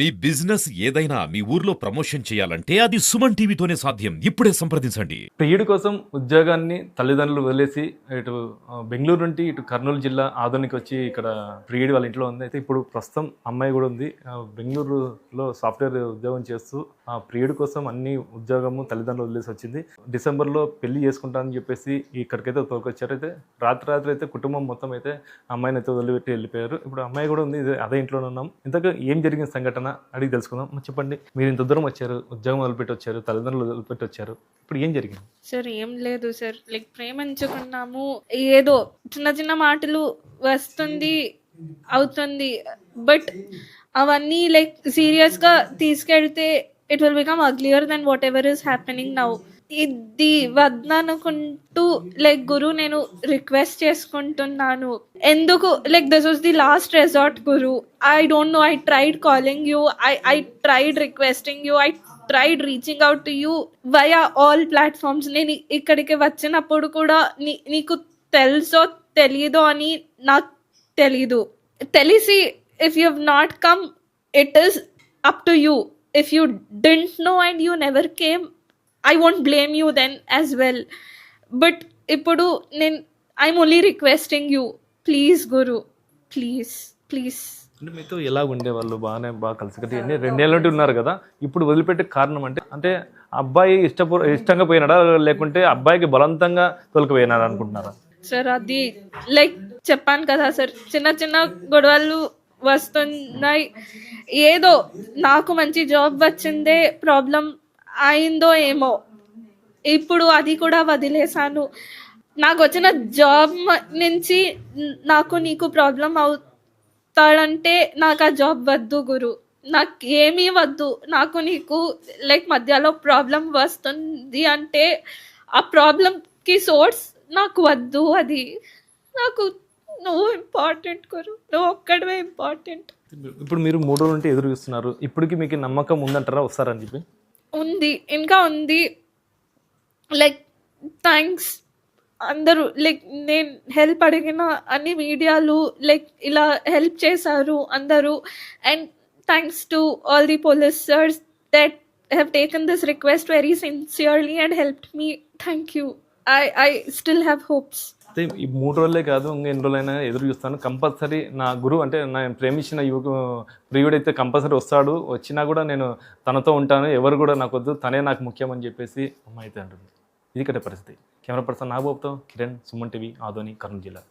మీ business ఏదైనా మీ ఊర్లో promotion చేయాలంటే అది సుమన్ టీవీతోనే సాధ్యం. ఇప్పుడే సంప్రదించండి. ప్రియుడి కోసం ఉద్యోగాన్ని తల్లిదండ్రులు వదిలేసి ఇటు బెంగళూరు నుండి ఇటు కర్నూలు జిల్లా ఆదోనికి వచ్చి ఇక్కడ ప్రియుడి వాళ్ళ ఇంట్లో ఉంది. అయితే ఇప్పుడు ప్రస్తుతం అమ్మాయి కూడా ఉంది. బెంగళూరులో సాఫ్ట్వేర్ ఉద్యోగం చేస్తూ ఆ ప్రియుడి కోసం అన్ని ఉద్యోగము తల్లిదండ్రులు వదిలేసి వచ్చింది. డిసెంబర్లో పెళ్ళి చేసుకుంటానని చెప్పేసి ఇక్కడికైతే తోకొచ్చారు. అయితే రాత్రి రాత్రి అయితే కుటుంబం మొత్తం అయితే అమ్మాయిని అయితే వదిలిపెట్టి వెళ్ళిపోయారు. ఇప్పుడు అమ్మాయి కూడా ఉంది. అదే ఇంట్లోనే ఉన్నాం. ఇంతకు ఏం జరిగిన సంఘటన? అడిగి తెలుసుకుందాం. చెప్పండి మీరు ఇంత దూరం వచ్చారు ఉద్యోగం వదిలిపెట్టి వచ్చారు తల్లిదండ్రులు వదిలిపెట్టి వచ్చారు ఇప్పుడు ఏం జరిగింది? సార్ ఏం లేదు సార్. లైక్ ప్రేమించుకున్నాము. ఏదో చిన్న చిన్న మాటలు వస్తుంది అవుతుంది. బట్ అవన్నీ లైక్ సీరియస్గా తీసుకెళ్తే it will become uglier then whatever is happening now ఇది వద్దనుకుంటూ లైక్ గురు నేను రిక్వెస్ట్ చేసుకుంటున్నాను. ఎందుకు? Like this was the last resort Guru. I don't know I tried calling you I I tried requesting you I tried reaching out to you via all platforms నేను ఇక్కడికి వచ్చినప్పుడు కూడా నీ నీకు తెలుసో తెలియదో అని నాకు తెలీదు. తెలిసి if you not come it is up to you if you didn't know and you never came I won't blame you then as well but ఇప్పుడు నేను I'm only requesting you please Guru please please అంటే మీతో ఎలా ఉండేవాళ్ళు? బాగానే బాగా కలిసి కట్టి ఎన్ని రెండేళ్ళ నుండి ఉన్నారు కదా? ఇప్పుడు వదిలిపెట్టే కారణం అంటే అంటే అబ్బాయి ఇష్టపూ ఇష్టంగా పోయినాడా? లేకుంటే అబ్బాయికి బలవంతంగా తొలకపోయినారా అనుకుంటున్నారా? సార్ అది లైక్ చెప్పాను కదా సార్ చిన్న చిన్న గొడవలు వస్తున్నాయి. ఏదో నాకు మంచి జాబ్ వచ్చిందే ప్రాబ్లం అయిందో ఏమో. ఇప్పుడు అది కూడా వదిలేశాను. నాకు వచ్చిన జాబ్ నుంచి నాకు నీకు ప్రాబ్లం అవుతాడంటే నాకు ఆ జాబ్ వద్దు గురు. నాకు ఏమీ వద్దు. నాకు నీకు లైక్ మధ్యలో ప్రాబ్లం వస్తుంది అంటే ఆ ప్రాబ్లంకి సోర్స్ నాకు వద్దు అది. నాకు నువ్వు ఇంపార్టెంట్ గురు. నువ్వు ఒక్కడవే ఇంపార్టెంట్. ఇప్పుడు మీరు మూడు రోజులు నుండి ఎదురు చూస్తున్నారు. ఇప్పటికి మీకు నమ్మకం ఉందంటారా? వస్తారని చెప్పి. ఉంది ఇంకా ఉంది. లైక్ థ్యాంక్స్ అందరూ లైక్ నేను హెల్ప్ అడిగిన అన్ని మీడియాలు లైక్ ఇలా హెల్ప్ చేశారు అందరూ. And thanks to all the policers that have taken this request very sincerely and help me thank you I I still have hopes అయితే ఈ మూడు రోజులే కాదు ఇంకా ఎన్ని రోజులైనా ఎదురు చూస్తాను. కంపల్సరీ నా గురువు అంటే నేను ప్రేమించిన యువకు ప్రియుడైతే కంపల్సరీ వస్తాడు. వచ్చినా కూడా నేను తనతో ఉంటాను. ఎవరు కూడా నాకు వద్దు. తనే నాకు ముఖ్యం అని చెప్పేసి అమ్మాయి అంటుంది. ఇది కట్టే పరిస్థితి. కెమెరా పర్సన్ నాగబాబుతో కిరణ్ సుమన్ టీవీ ఆదోని కర్నూలు జిల్లా.